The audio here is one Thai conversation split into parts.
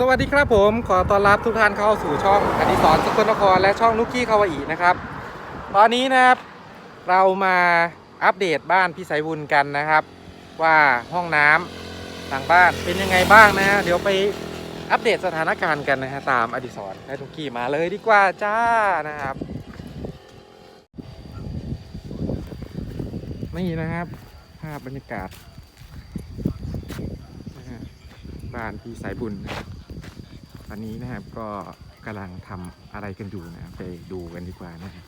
สวัสดีครับผมขอต้อนรับทุกท่านเข้าสู่ช่องอดิศรสกลนครและช่องนุกกี้คาวาอีนะครับ ตอนนี้นะครับเรามาอัปเดตบ้านพี่สายบุญกันนะครับ ว่าห้องน้ำทางบ้านเป็นยังไงบ้างนะฮะเดี๋ยวไปอัปเดตสถานการณ์กันนะฮะตามอดิศรและนุกกี้มาเลยดีกว่าจ้านะครับนี่นะครับภาพบรรยากาศบ้านพี่สายบุญนะครับ ตอนนี้นะครับก็กำลังทำอะไรกันอยู่นะไปดูกันดีกว่านะครับ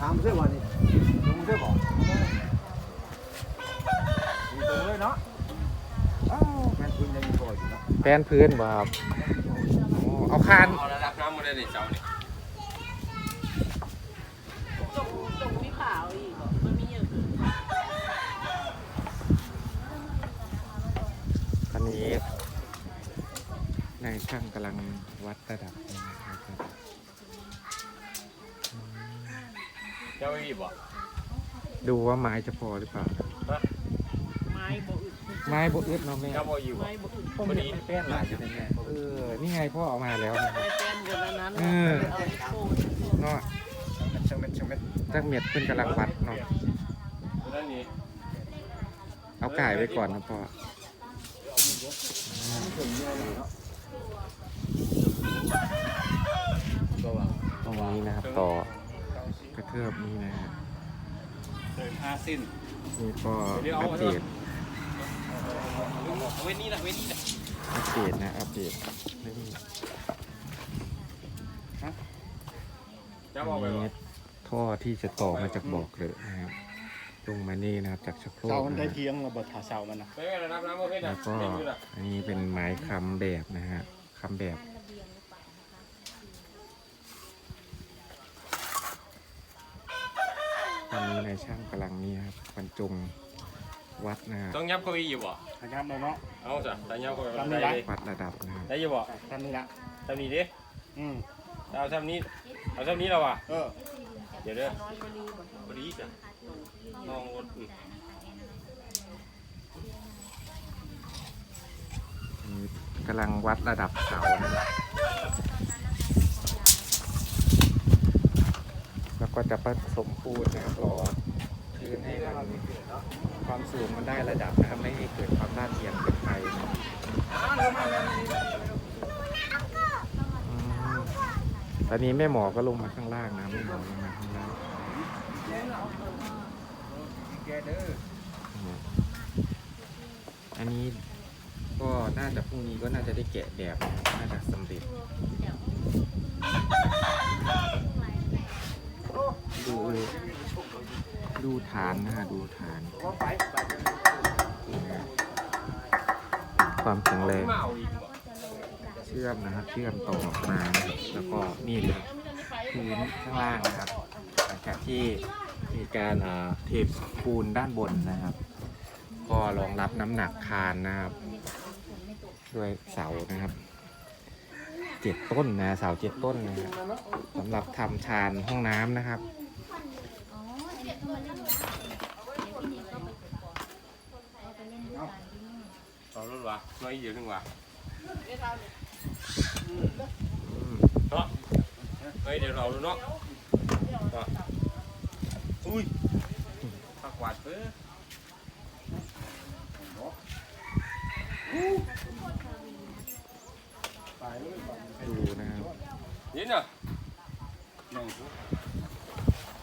ถามเสื้อวันนี้ลุงเสื้อบอกมีตัวเลยเนาะอ้าวแฟนคุณยังมีบ่อยอยู่นะแปนพื้นบ่ครับโอ้เอาคานเอาระดับน้ำมาได้ในเจ้านี่ตรงตรงมีขาวอีกเหรอมันมีอย่างอื่นตอนนี้นายช่างกำลังวัดระดับนะครับ จ้าอีบ่ดูว่าไม้จะพอหรือเปล่า ไม้บ่อึดไม้บอึดเนาะแม่เจ้าบ่อยู่บ่ไม้บ่อึดพวกนี้แป้นหลายอยู่ในแม่เออ นี่ไงพ่อเอามาแล้วนะครับไม้แป้นกันแล้วนั้นเออ เอาไอ้โค้งเนาะเชิงเม็ดเชิงเม็ดจักเม็ดเพิ่นกำลังวัดเนาะ ตัวนั้นนี่เอาไก่ไว้ก่อนนะพ่อตรงนี้นะครับต่อ กระเทิบนี่นะฮะเดินห้าสิ้นนี่ก็อัปเดตเว้นนี่ละเว้นนี่ละอัปเดตนะอัปเดตนี่จ้าบอกไปอันบ่นี้ท่อที่จะต่อมาจากบอกเลยนะครับลงมานี่นะครับจากชักโครกเสามันได้เทียงระเบิดถาเสามันนะแล้วก็อันนี้เป็นไม้ค้ำแบบนะฮะค้ำแบบ ตอนนี้นายช่างกำลังนี่ครับบรรจงวัดนะครับต้องยับเก้าอี้อยู่บ่ขยับเลยเนาะ เอาจ้ะแต่ยับเก้าอี้ทำได้ได้เลยวัดระดับนะครับได้อยู่บ่ท่านนี่ละทำนี้ดิอืมเอาทำนี้เอาทำนี้แล้วว่ะ เออ เดี๋ยวเด้อพอดีจ้ะน้องรถอืมอันนี้กำลังวัดระดับเสานะครับแล้วก็ จะผสมปูนนะครับรอพื้นให้มันความสูงมันได้ระดับนะครับ ไม่ให้เกิดความน่าเทียมเกินไปนะครับอืมตอนนี้แม่หมอก็ลงมาข้างล่างนะแม่หมอลงมาข้างล่างแกเด้ออันนี้ก็น่าจะพรุ่งนี้ก็น่าจะได้แกะแบบน่าจะสำเร็จ ดูดูฐานนะฮะดูฐาน ความแข็งแรงเชื่อมนะครับ เชื่อมต่อออกมาแล้วก็นี่เลยพื้นข้างล่างนะครับหลังจากที่มีการเทปูนด้านบนนะครับ ก็รองรับน้ำหนักคานนะครับด้วยเสานะครับเจ็ดต้นนะเสาเจ็ดต้นนะครับสำหรับทำชานห้องน้ำนะครับ เอารถว่ะน้อยอยู่นึงว่ะอืมเนาะเฮ้ยเดี๋ยวเราดูเนาะเนาะอุ้ยผักหวานเพิ่มดูนะครับยินอะหนึ่ง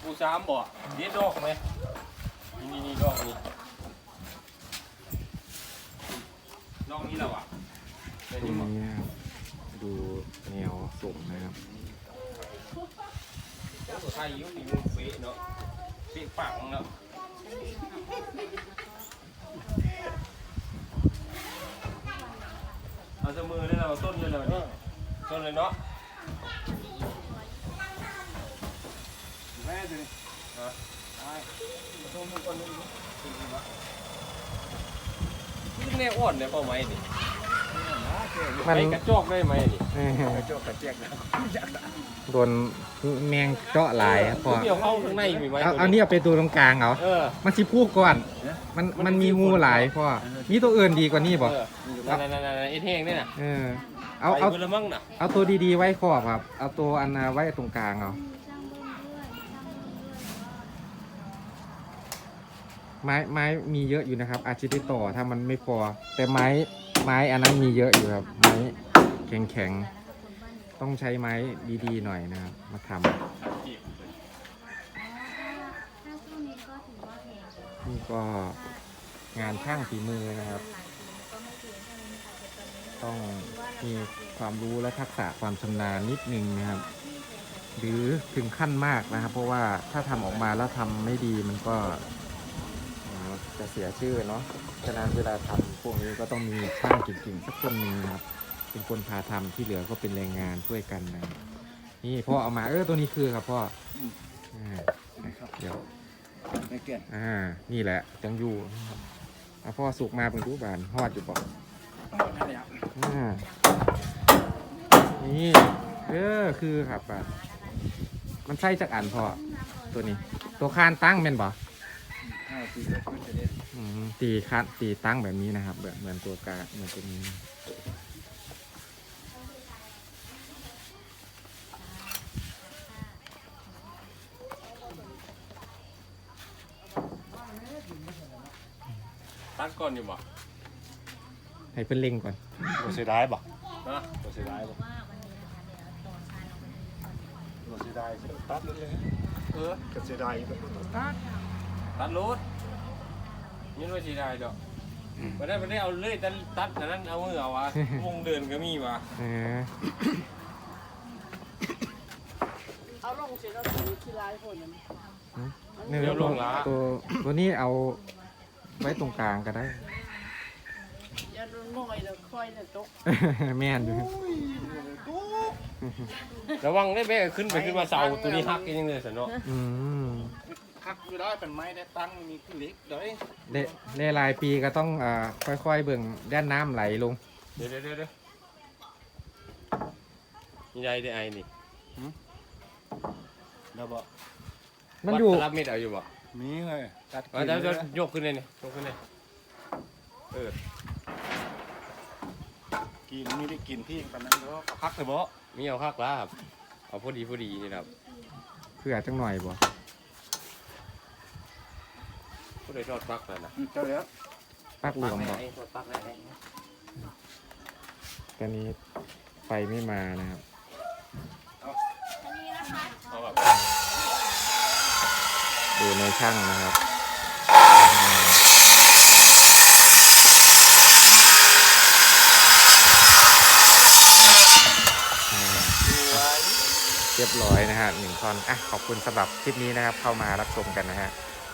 ปูสามบ่ยินดอกไหมนี่นี่นี่ดอกนี่ดอกนี้แล้วอะตรงนี้นะครับดูแนวส่งนะครับใช่ยุ่งมีมุมเฟะเนาะเฟะปังเนาะเอาจะมือได้เราต้นเลยเราเนี่ยต้นเลยเนาะ แม่ดินี่แน่อ่อนเนี่ยเป้าไม้ดิมันกระจอกได้ไหมดิเออกระโจกกระเจี๊ยกนะโดนแมงเจาะหลายครับพอเกี่ยวเข้าข้างในมีไหมเอาเอานี่เอาไปตัวตรงกลางเอาเอมันสิพูดก่อน มันมันมีงูหลายพ่อมีตัวอื่นดีกว่านี่บ่เออนั่นนั่นนั่นไอ้เท่งนี่น่ะเออเอาเอาเอาตัวดีๆไว้ขอบครับ เอาตัวอันนาไว้ตรงกลางเอา ไม้ไม้มีเยอะอยู่นะครับ อาจจะได้ต่อถ้ามันไม่พอ แต่ไม้ไม้อันนั้นมีเยอะอยู่ครับ ไม้แข็งแข็งต้องใช้ไม้ดีๆหน่อยนะครับ มาทำนี่ก็งานช่างฝีมือนะครับ ต้องมีความรู้และทักษะความชำนาญนิดนึงนะครับ หรือถึงขั้นมากนะครับ เพราะว่าถ้าทำออกมาแล้วทำไม่ดีมันก็ จะเสียชื่อเนาะฉะนั้นเวลาทำพวกนี้ก็ต้องมีช่างจริงๆสักคนหนึ่งนะครับ เป็นคนพาทำที่เหลือก็เป็นแรงงานช่วยกันนะครับนี่พ่อเอามาเออตัวนี้คือครับพ่ออ่าเดี๋ยวไม่เกี่ยนอ่า นี่แหละ จังอยู่นะครับเอาพ่อสุกมาเป็นรูบานฮอดอยู่บอกนั่นแหละอ่านี่เออคือครับอะมันใช่จากอันพ่อตัวนี้ ตัวคานตั้งเป็นบ่ ห้าปีแล้วมันจะได้อืมตีคานตีตั้งแบบนี้นะครับแบบเหมือนตัวกาเหมือนตัวนี้ตัดก่อนอยู่บ่ให้เพิ่นเล็งก่อนตัวเสียดายบ่ฮะตัวเสียดายบ่ตัวเสียดายตัดเลยเออก็เสียดายก็ตัด ตัดรถนี่ว่าสิได้ดอกมาได้มาได้เอาเลยตัดตัดอันนั้นเอามือเอาวะ วงเดินก็มีวะเออเอาลงเสร็จแล้วถือที่ร้ายคนนั้นนี่ตัวตัวนี้เอาไว้ตรงกลางก็ได้อย่าโดนง่อยแล้วค่อยแล้วตกแม่นอยู่ระวังได้แม่ขึ้นไปขึ้นมาเสาตัวนี้หักกันยังเลยสินเนาะอืม คักอยู่ได้เป็นไม้ได้ตั้งมีขึ้นเล็กเลยเล่เล่หลายปีก็ต้องอ่าค่อยๆเบิ่งด้านน้ำไหลลง เดี๋ยวเดี๋ยวเดี๋ยวเดี๋ยวนี่ได้ได้ไอ้นี่แล้วบ่มันอยู่ วัดรับมิดเอาอยู่บ่มีเลยตัดเอาเดี๋ยวเดี๋ยวยกขึ้นเลยนี่ยกขึ้นเลยเออกินมีได้กินที่ปานนั้นแล้วคักเลยบ่มีเอาคักลาบเอาพอดีพอดีนี่ครับเผื่อจังหน่อยบ่ ก็เลยทอดฟักแล้วนะเจ้าแล้วปักหลวมบ่ไอ้ทอดฟักแล้วตอนนี้ไฟไม่มานะครับเอาแบบดูในช่างนะครับเรียบร้อยนะฮะหนึ่งท่อนอะขอบคุณสำหรับคลิปนี้นะครับ เข้ามารับชมกันนะฮะ